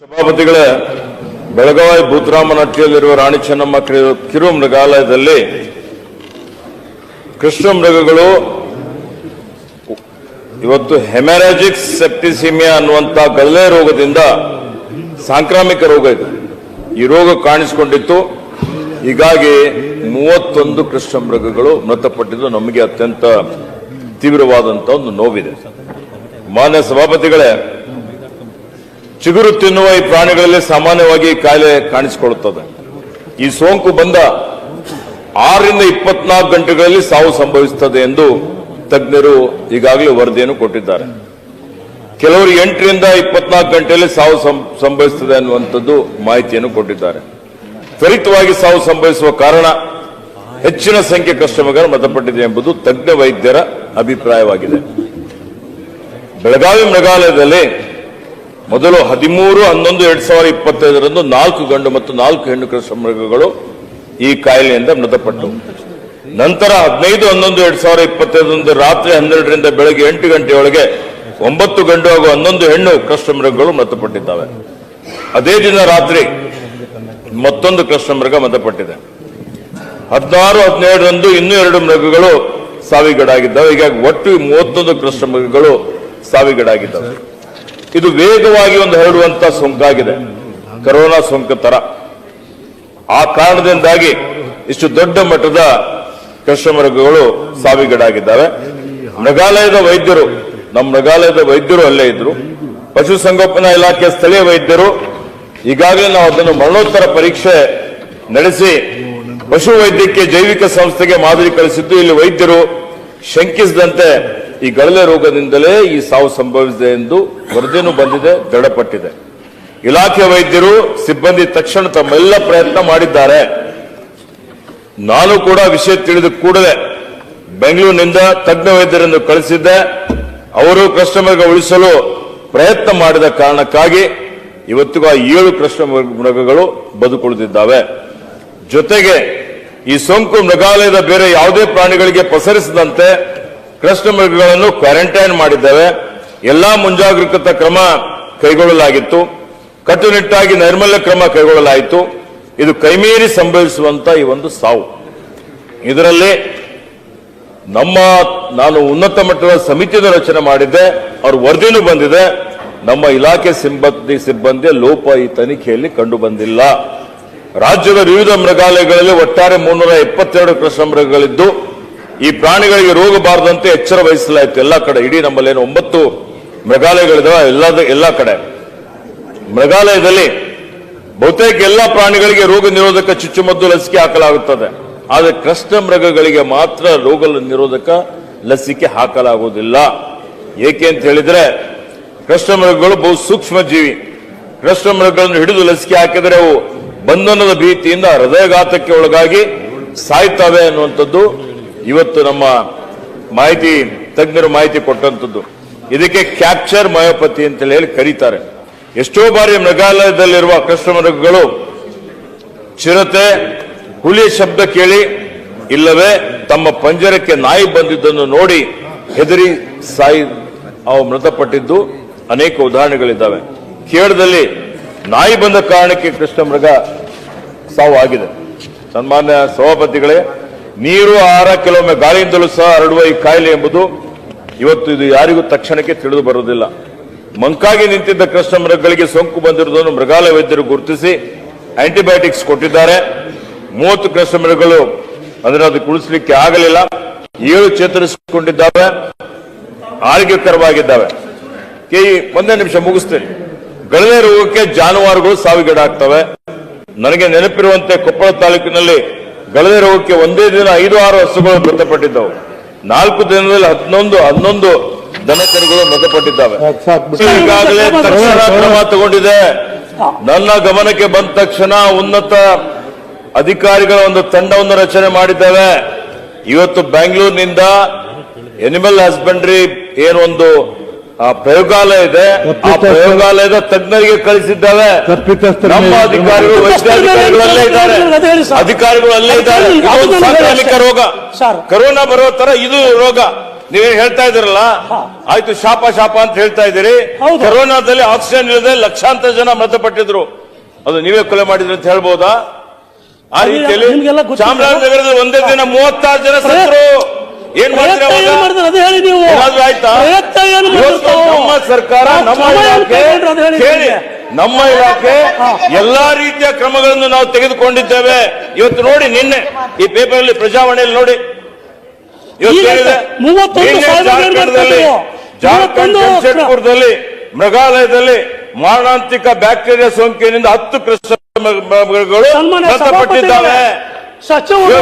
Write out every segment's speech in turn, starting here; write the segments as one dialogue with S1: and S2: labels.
S1: ಸಭಾಪತಿಗಳೇ, ಬೆಳಗಾವಿ ಭೂತರಾಮನಹಟ್ಟಿಯಲ್ಲಿರುವ ರಾಣಿ ಚೆನ್ನಮ್ಮ ಕಿರು- ಮೃಗಾಲಯದಲ್ಲಿ ಕೃಷ್ಣ ಮೃಗಗಳು ಇವತ್ತು ಹೆಮರಾಜಿಕ್ ಸೆಪ್ಟಿಸಿಮಿಯಾ ಅನ್ನುವಂತ ಗಲ್ಲೆ ರೋಗದಿಂದ ಸಾಂಕ್ರಾಮಿಕ ರೋಗ ಇದೆ. ಈ ರೋಗ ಕಾಣಿಸಿಕೊಂಡಿತ್ತು. ಹೀಗಾಗಿ ಮೂವತ್ತೊಂದು ಕೃಷ್ಣ ಮೃಗಗಳು ಮೃತಪಟ್ಟಿದ್ದು ನಮಗೆ ಅತ್ಯಂತ ತೀವ್ರವಾದಂತ ಒಂದು ನೋವಿದೆ. ಮಾನ್ಯ ಸಭಾಪತಿಗಳೇ ಚಿಗುರು ತಿನ್ನುವ ಈ ಪ್ರಾಣಿಗಳಲ್ಲಿ ಸಾಮಾನ್ಯವಾಗಿ ಕಾಯಿಲೆ ಕಾಣಿಸಿಕೊಳ್ಳುತ್ತದೆ. ಈ ಸೋಂಕು ಬಂದ ಆರರಿಂದ ಇಪ್ಪತ್ನಾಲ್ಕು ಗಂಟೆಗಳಲ್ಲಿ ಸಾವು ಸಂಭವಿಸುತ್ತದೆ ಎಂದು ತಜ್ಞರು ಈಗಾಗಲೇ ವರದಿಯನ್ನು ಕೊಟ್ಟಿದ್ದಾರೆ. ಕೆಲವರು ಎಂಟರಿಂದ ಇಪ್ಪತ್ನಾಲ್ಕು ಗಂಟೆಯಲ್ಲಿ ಸಾವು ಸಂಭವಿಸುತ್ತದೆ ಅನ್ನುವಂಥದ್ದು ಮಾಹಿತಿಯನ್ನು ಕೊಟ್ಟಿದ್ದಾರೆ. ತ್ವರಿತವಾಗಿ ಸಾವು ಸಂಭವಿಸುವ ಕಾರಣ ಹೆಚ್ಚಿನ ಸಂಖ್ಯೆ ಕಸ್ಟಮರ್ಗಳು ಮೃತಪಟ್ಟಿದೆ ಎಂಬುದು ತಜ್ಞ ವೈದ್ಯರ ಅಭಿಪ್ರಾಯವಾಗಿದೆ. ಬೆಳಗಾವಿ ಮೃಗಾಲಯದಲ್ಲಿ ಮೊದಲು ಹದಿಮೂರು, ಹನ್ನೊಂದು, ಎರಡ್ ಸಾವಿರದ ಇಪ್ಪತ್ತೈದರಂದು ನಾಲ್ಕು ಗಂಡು ಮತ್ತು ನಾಲ್ಕು ಹೆಣ್ಣು ಕೃಷ್ಣ ಮೃಗಗಳು ಈ ಕಾಯಿಲೆಯಿಂದ ಮೃತಪಟ್ಟವು ನಂತರ ಹದಿನೈದು, ಹನ್ನೊಂದು, ಎರಡ್ ಸಾವಿರದ ಇಪ್ಪತ್ತೈದರಂದು ರಾತ್ರಿ ಹನ್ನೆರಡರಿಂದ ಬೆಳಗ್ಗೆ ಎಂಟು ಗಂಟೆಯೊಳಗೆ ಒಂಬತ್ತು ಗಂಡು ಹಾಗೂ ಹನ್ನೊಂದು ಹೆಣ್ಣು ಕೃಷ್ಣ ಮೃಗಗಳು ಮೃತಪಟ್ಟಿದ್ದಾವೆ. ಅದೇ ದಿನ ರಾತ್ರಿ ಮತ್ತೊಂದು ಕೃಷ್ಣ ಮೃಗ ಮೃತಪಟ್ಟಿದೆ. ಹದಿನಾರು, ಹದಿನೇಳರಂದು ಇನ್ನೂ ಎರಡು ಮೃಗಗಳು ಸಾವಿಗೀಡಾಗಿದ್ದಾವೆ. ಹೀಗಾಗಿ ಒಟ್ಟು ಮೂವತ್ತೊಂದು ಕೃಷ್ಣ ಮೃಗಗಳು ಸಾವಿಗೀಡಾಗಿದ್ದಾವೆ. ಇದು ವೇಗವಾಗಿ ಒಂದು ಹರಡುವಂತ ಸೋಂಕಾಗಿದೆ. ಕರೋನಾ ಸೋಂಕು ತರ. ಆ ಕಾರಣದಿಂದಾಗಿ ಇಷ್ಟು ದೊಡ್ಡ ಮಟ್ಟದ ಕೃಷ್ಣಮೃಗಗಳು ಸಾವಿಗೀಡಾಗಿದ್ದಾವೆ. ಮೃಗಾಲಯದ ವೈದ್ಯರು, ನಮ್ಮ ಮೃಗಾಲಯದ ವೈದ್ಯರು ಅಲ್ಲೇ ಇದ್ರು. ಪಶುಸಂಗೋಪನಾ ಇಲಾಖೆ ಸ್ಥಳೀಯ ವೈದ್ಯರು, ಈಗಾಗಲೇ ನಾವು ಅದನ್ನು ಮರಣೋತ್ತರ ಪರೀಕ್ಷೆ ನಡೆಸಿ ಪಶು ವೈದ್ಯಕೀಯ ಜೈವಿಕ ಸಂಸ್ಥೆಗೆ ಮಾದರಿ ಕಳಿಸಿದ್ದು ಇಲ್ಲಿ ವೈದ್ಯರು ಶಂಕಿಸಿದಂತೆ ಈ ಗಳಲೆ ರೋಗದಿಂದಲೇ ಈ ಸಾವು ಸಂಭವಿಸಿದೆ ಎಂದು ವರದಿನೂ ಬಂದಿದೆ, ದೃಢಪಟ್ಟಿದೆ. ಇಲಾಖೆ ವೈದ್ಯರು, ಸಿಬ್ಬಂದಿ ತಕ್ಷಣ ತಮ್ಮೆಲ್ಲ ಪ್ರಯತ್ನ ಮಾಡಿದ್ದಾರೆ. ನಾನು ಕೂಡ ವಿಷಯ ತಿಳಿದ ಕೂಡಲೇ ಬೆಂಗಳೂರಿನಿಂದ ತಜ್ಞ ವೈದ್ಯರನ್ನು ಕಳಿಸಿದ್ದೆ. ಅವರು ಕಸ್ಟಮರ್ಗೆ ಉಳಿಸಲು ಪ್ರಯತ್ನ ಮಾಡಿದ ಕಾರಣಕ್ಕಾಗಿ ಇವತ್ತಿಗೂ ಆ ಏಳು ಕಸ್ಟಮರ್ ಮೃಗಗಳು ಬದುಕುಳಿದಿದ್ದಾವೆ. ಜೊತೆಗೆ ಈ ಸೋಂಕು ಮೃಗಾಲಯದ ಬೇರೆ ಯಾವುದೇ ಪ್ರಾಣಿಗಳಿಗೆ ಪಸರಿಸದಂತೆ ಕೃಷ್ಣ ಮೃಗಗಳನ್ನು ಕ್ವಾರಂಟೈನ್ ಮಾಡಿದ್ದೇವೆ. ಎಲ್ಲಾ ಮುಂಜಾಗ್ರತಾ ಕ್ರಮ ಕೈಗೊಳ್ಳಲಾಗಿತ್ತು. ಕಟ್ಟುನಿಟ್ಟಾಗಿ ನೈರ್ಮಲ್ಯ ಕ್ರಮ ಕೈಗೊಳ್ಳಲಾಯಿತು. ಇದು ಕೈಮೀರಿ ಸಂಭವಿಸುವಂತ ಈ ಒಂದು ಸಾವು. ಇದರಲ್ಲಿ ನಮ್ಮ ನಾನು ಉನ್ನತ ಮಟ್ಟದ ಸಮಿತಿಯನ್ನು ರಚನೆ ಮಾಡಿದ್ದೆ. ಅವ್ರ ವರದಿನೂ ಬಂದಿದೆ. ನಮ್ಮ ಇಲಾಖೆ ಸಿಬ್ಬಂದಿ ಸಿಬ್ಬಂದಿಯ ಲೋಪ ಈ ತನಿಖೆಯಲ್ಲಿ ಕಂಡು ಬಂದಿಲ್ಲ. ರಾಜ್ಯದ ವಿವಿಧ ಮೃಗಾಲಯಗಳಲ್ಲಿ ಒಟ್ಟಾರೆ ಮುನ್ನೂರ ಎಪ್ಪತ್ತೆರಡು ಕೃಷ್ಣ ಮೃಗಗಳಿದ್ದು ಈ ಪ್ರಾಣಿಗಳಿಗೆ ರೋಗ ಬಾರದಂತೆ ಎಚ್ಚರ ವಹಿಸಲಾಯಿತು. ಎಲ್ಲ ಕಡೆ, ಇಡೀ ನಮ್ಮಲ್ಲಿ ಏನು ಒಂಬತ್ತು ಮೃಗಾಲಯಗಳಿದಾವೆ ಎಲ್ಲ ಎಲ್ಲ ಕಡೆ. ಮೃಗಾಲಯದಲ್ಲಿ ಬಹುತೇಕ ಎಲ್ಲ ಪ್ರಾಣಿಗಳಿಗೆ ರೋಗ ನಿರೋಧಕ ಚುಚ್ಚುಮದ್ದು ಲಸಿಕೆ ಹಾಕಲಾಗುತ್ತದೆ. ಆದರೆ ಕೃಷ್ಣ ಮೃಗಗಳಿಗೆ ಮಾತ್ರ ರೋಗ ನಿರೋಧಕ ಲಸಿಕೆ ಹಾಕಲಾಗುವುದಿಲ್ಲ. ಏಕೆ ಅಂತ ಹೇಳಿದ್ರೆ, ಕೃಷ್ಣ ಮೃಗಗಳು ಬಹು ಸೂಕ್ಷ್ಮ ಜೀವಿ ಕೃಷ್ಣ ಮೃಗಗಳನ್ನು ಹಿಡಿದು ಲಸಿಕೆ ಹಾಕಿದರೆ ಅವು ಬಂಧನದ ಭೀತಿಯಿಂದ ಹೃದಯಘಾತಕ್ಕೆ ಒಳಗಾಗಿ ಸಾಯ್ತವೆ ಅನ್ನುವಂಥದ್ದು ಇವತ್ತು ನಮ್ಮ ಮಾಹಿತಿ, ತಜ್ಞರು ಮಾಹಿತಿ ಕೊಟ್ಟಂತದ್ದು ಇದಕ್ಕೆ ಕ್ಯಾಪ್ಚರ್ ಮಯೋಪತಿ ಅಂತ ಹೇಳಿ ಕರೀತಾರೆ. ಎಷ್ಟೋ ಬಾರಿ ಮೃಗಾಲಯದಲ್ಲಿರುವ ಮೃಗಗಳು ಚಿರತೆ, ಹುಲಿ ಶಬ್ದ ಕೇಳಿ, ಇಲ್ಲವೇ ತಮ್ಮ ಪಂಜರಕ್ಕೆ ನಾಯಿ ಬಂದಿದ್ದನ್ನು ನೋಡಿ ಹೆದರಿ ಸಾಯಿ ಅವು ಮೃತಪಟ್ಟಿದ್ದು ಅನೇಕ ಉದಾಹರಣೆಗಳಿದ್ದಾವೆ. ಕೇರಳದಲ್ಲಿ ನಾಯಿ ಬಂದ ಕಾರಣಕ್ಕೆ ಕೃಷ್ಣ ಮೃಗ ಸಾವು ಆಗಿದೆ. ಸನ್ಮಾನ್ಯ ಸಭಾಪತಿಗಳೇ ನೀರು ಆಹಾರ ಕೆಲವೊಮ್ಮೆ ಗಾಳಿಯಿಂದಲೂ ಸಹ ಹರಡುವ ಈ ಕಾಯಿಲೆ ಎಂಬುದು ಇವತ್ತು ಇದು ಯಾರಿಗೂ ತಕ್ಷಣಕ್ಕೆ ತಿಳಿದು ಬರುವುದಿಲ್ಲ. ಮಂಕಾಗಿ ನಿಂತಿದ್ದ ಕೃಷ್ಣ ಮೃಗಗಳಿಗೆ ಸೋಂಕು ಬಂದಿರುವುದನ್ನು ಮೃಗಾಲಯ ವೈದ್ಯರು ಗುರುತಿಸಿ ಆಂಟಿಬಯೋಟಿಕ್ಸ್ ಕೊಟ್ಟಿದ್ದಾರೆ. ಮೂವತ್ತು ಕೃಷ್ಣ ಮೃಗಗಳು ಅಂದ್ರೆ ಅದು ಕುಳಿಸಲಿಕ್ಕೆ ಆಗಲಿಲ್ಲ. ಏಳು ಚೇತರಿಸಿಕೊಂಡಿದ್ದಾವೆ. ಆರೋಗ್ಯಕರವಾಗಿದ್ದಾವೆ. ಈ ಒಂದೇ ನಿಮಿಷ ಮುಗಿಸ್ತೇನೆ. ಗಳೆ ರೋಗಕ್ಕೆ ಜಾನುವಾರುಗಳು ಸಾವಿಗೀಡಾಗ್ತವೆ. ನನಗೆ ನೆನಪಿರುವಂತೆ ಕೊಪ್ಪಳ ತಾಲೂಕಿನಲ್ಲಿ ಗಳಲೆ ರೋಗಕ್ಕೆ ಒಂದೇ ದಿನ ಐದು ಆರು ಹಸುಗಳು ಮೃತಪಟ್ಟಿದ್ದವು. ನಾಲ್ಕು ದಿನದಲ್ಲಿ ಹನ್ನೊಂದು ಹನ್ನೊಂದು ದನಕರುಗಳು ಮೃತಪಟ್ಟಿದ್ದಾವೆ. ಈಗಾಗಲೇ ತಕ್ಷಣ ಕ್ರಮ ತಗೊಂಡಿದೆ. ನನ್ನ ಗಮನಕ್ಕೆ ಬಂದ ತಕ್ಷಣ ಉನ್ನತ ಅಧಿಕಾರಿಗಳ ಒಂದು ತಂಡವನ್ನು ರಚನೆ ಮಾಡಿದ್ದೇವೆ. ಇವತ್ತು ಬೆಂಗಳೂರಿನಿಂದ ಎನಿಮಲ್ ಹಸ್ಬೆಂಡ್ರಿ ಏನೊಂದು ಆ ಪ್ರಯೋಗಾಲಯ ಇದೆ. ಆ ಪ್ರಯೋಗಾಲಯದ ತಜ್ಞರಿಗೆ ಕಳಿಸಿದ್ದಾವೆ. ನಮ್ಮ ಅಧಿಕಾರಿಗಳು ವೈದ್ಯಾಧಿಕಾರಿಗಳು ಅಲ್ಲೇ ಇದ್ದಾರೆ. ಅಧಿಕಾರಿಗಳು ಅಲ್ಲೇ ಇದ್ದಾರೆ. ಸಾಂಕ್ರಾಮಿಕ ರೋಗ. ಕರೋನಾ ಬರೋ ತರ ಇದು ರೋಗ. ನೀವೇ ಹೇಳ್ತಾ ಇದ್ದೀರಲ್ಲ? ಆಯ್ತು ಶಾಪ ಶಾಪ ಅಂತ ಹೇಳ್ತಾ ಇದ್ದೀರಿ. ಕರೋನಾದಲ್ಲಿ ಆಕ್ಸಿಜನ್ ಇಲ್ಲದೆ ಲಕ್ಷಾಂತರ ಜನ ಮೃತಪಟ್ಟಿದ್ರು. ಅದು ನೀವೇ ಕೊಲೆ ಮಾಡಿದ್ರಿ ಅಂತ ಹೇಳ್ಬೋದಾ? ಆ ರೀತಿಯಲ್ಲಿ ಚಾಮರಾಜನಗರದಲ್ಲಿ ಒಂದೇ ದಿನ ಮೂವತ್ತಾರು ಜನ ಸತ್ತರು. ಏನ್ ಮಾಡ್ತೀರಾ ಆಯ್ತಾ? ನಮ್ಮ ಸರ್ಕಾರ ನಮ್ಮ ಇಲಾಖೆ ಕೇಳಿ. ನಮ್ಮ ಇಲಾಖೆ ಎಲ್ಲಾ ರೀತಿಯ ಕ್ರಮಗಳನ್ನು ನಾವು ತೆಗೆದುಕೊಂಡಿದ್ದೇವೆ. ಇವತ್ತು ನೋಡಿ ನಿನ್ನೆ ಈ ಪೇಪರ್ ಅಲ್ಲಿ ಪ್ರಜಾವಾಣಿಯಲ್ಲಿ ನೋಡಿ. ಜಾರ್ಖಂಡ್ದಲ್ಲಿ ಮೃಗಾಲಯದಲ್ಲಿ ಮಾರಣಾಂತಿಕ ಬ್ಯಾಕ್ಟೀರಿಯಾ ಸೋಂಕಿನಿಂದ ಹತ್ತು ಕೃಷ್ಣ ಮೃಗಗಳು ಮೃತಪಟ್ಟಿದ್ದಾವೆ
S2: ಸಚಿವರು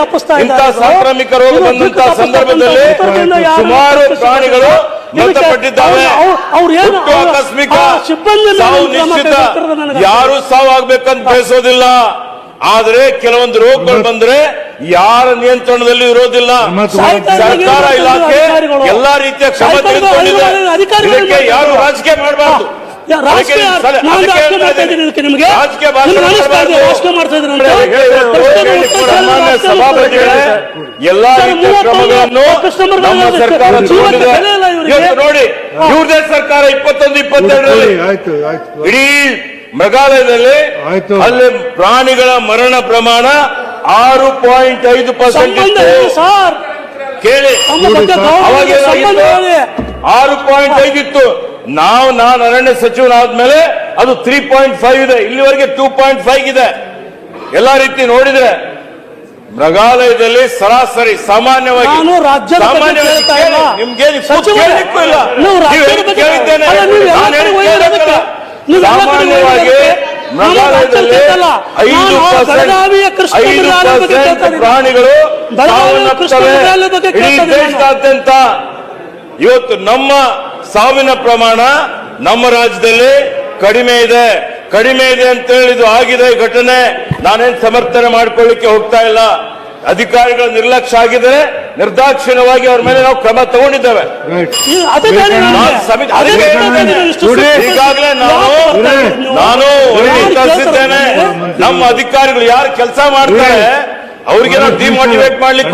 S2: ತಪ್ಪಿಸ್ತಾ ಇದ್ದಾರೆ.
S1: ಸಾಂಕ್ರಾಮಿಕ ರೋಗ ಬಂದಂತ ಸಂದರ್ಭದಲ್ಲಿ ಸುಮಾರು? ಪ್ರಾಣಿಗಳು ಮೃತಪಟ್ಟಿದ್ದಾವೆ. ಆಕಸ್ಮಿಕ
S2: ಸಿಬ್ಬಂದಿ
S1: ಸಾವು ನಿಶ್ಚಿತ ಯಾರು ಸಾವು ಆಗ್ಬೇಕಂತ ಬಯಸೋದಿಲ್ಲ. ಆದ್ರೆ ಕೆಲವೊಂದು ರೋಗಗಳು ಬಂದ್ರೆ ಯಾರ ನಿಯಂತ್ರಣದಲ್ಲಿ ಇರೋದಿಲ್ಲ. ಸರ್ಕಾರ ಇಲಾಖೆ. ಎಲ್ಲಾ ರೀತಿಯ ಕ್ಷಮತೆ ಯಾರು ರಾಜಕೀಯ ಮಾಡಬಾರ್ದು. ಎಲ್ಲಾ ಕ್ರಮಗಳನ್ನು ನಮ್ಮ ಸರ್ಕಾರ
S2: ಜೀವಕ್ಕೆ ಬೆಲೆ ಇಲ್ಲ ಇವರಿಗೆ.
S1: ನೋಡಿ ಇವ್ರದೇ ಸರ್ಕಾರ ಇಪ್ಪತ್ತೊಂದು ಇಪ್ಪತ್ತೆರಡರಲ್ಲಿ
S3: ಆಯ್ತು ಆಯ್ತು.
S1: ಇಡೀ ಮೃಗಾಲಯದಲ್ಲಿ
S3: ಆಯ್ತು.
S1: ಅಲ್ಲಿ ಪ್ರಾಣಿಗಳ ಮರಣ ಪ್ರಮಾಣ ಆರು ಪಾಯಿಂಟ್ ಐದು ಪರ್ಸೆಂಟ್ ಕೇಳಿ. ಆರು ಪಾಯಿಂಟ್ ಐದು ಇತ್ತು. ನಾವು ನಾನು ಅರಣ್ಯ ಸಚಿವನಾದ್ಮೇಲೆ ಅದು ತ್ರೀ ಪಾಯಿಂಟ್ ಫೈವ್ ಇದೆ ಇಲ್ಲಿವರೆಗೆ ಟೂ ಪಾಯಿಂಟ್ ಫೈವ್ ಇದೆ ಎಲ್ಲ ರೀತಿ ನೋಡಿದ್ರೆ ಮೃಗಾಲಯದಲ್ಲಿ ಸರಾಸರಿ ಸಾಮಾನ್ಯವಾಗಿ. ನಿಮ್ಗೆ ಸಾಮಾನ್ಯವಾಗಿ ಮೃಗಾಲಯದಲ್ಲಿ. ಐದು ಪರ್ಸೆಂಟ್. ಪ್ರಾಣಿಗಳು ಇಡೀ. ದೇಶದಾದ್ಯಂತ ಇವತ್ತು ನಮ್ಮ ಸಾವಿನ ಪ್ರಮಾಣ ನಮ್ಮ ರಾಜ್ಯದಲ್ಲಿ ಕಡಿಮೆ ಇದೆ. ಕಡಿಮೆ ಇದೆ ಅಂತ ಹೇಳಿದು ಆಗಿದೆ ಈ ಘಟನೆ. ನಾನೇನ್ ಸಮರ್ಥನೆ ಮಾಡ್ಕೊಳ್ಳಿಕ್ಕೆ ಹೋಗ್ತಾ ಇಲ್ಲ. ಅಧಿಕಾರಿಗಳ ನಿರ್ಲಕ್ಷ್ಯ ಆಗಿದ್ರೆ ನಿರ್ದಾಕ್ಷಿಣ್ಯವಾಗಿ ಅವ್ರ ಮೇಲೆ ನಾವು ಕ್ರಮ ತಗೊಂಡಿದ್ದೇವೆ. ಈಗಾಗಲೇ ನಾನು ನಾನು? ನಮ್ಮ ಅಧಿಕಾರಿಗಳು ಯಾರು ಕೆಲಸ ಮಾಡ್ತಾರೆ ಅವ್ರಿಗೆ ನಾವು ಡಿಮೋಟಿವೇಟ್ ಮಾಡ್ಲಿಕ್ಕೆ.